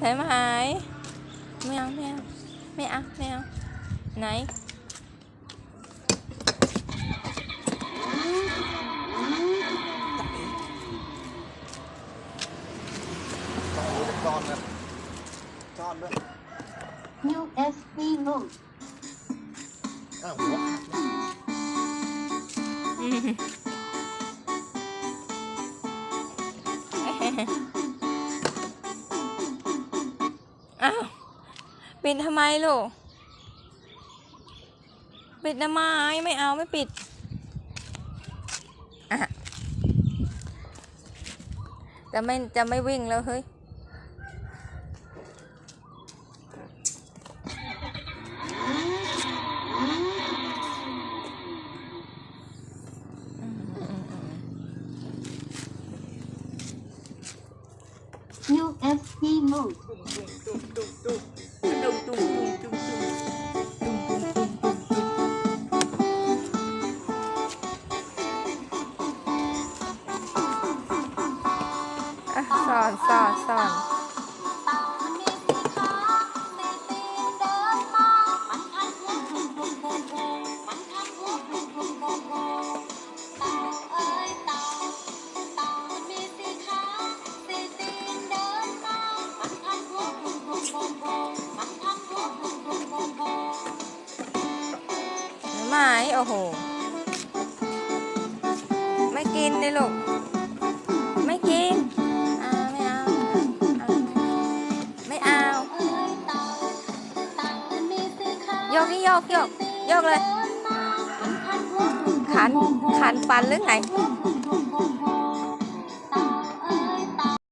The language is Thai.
thế mà ấy mèo mèo mẹ mèo này USB mode. Oh, what? อ้าวปิดทำไมลูก ปิดทำไมไม่เอาไม่ปิดอะจะไม่จะไม่วิ่งแล้วเฮ้ย Yes, he moved. Ah, son. สอนสอนไม่โอ้โห ไม่กินเลยลูก ไม่กินอ่าไม่เอาอ่าไม่เอาโยกนี่โยกโยกโยกเลย ขันขันฟันหรือไง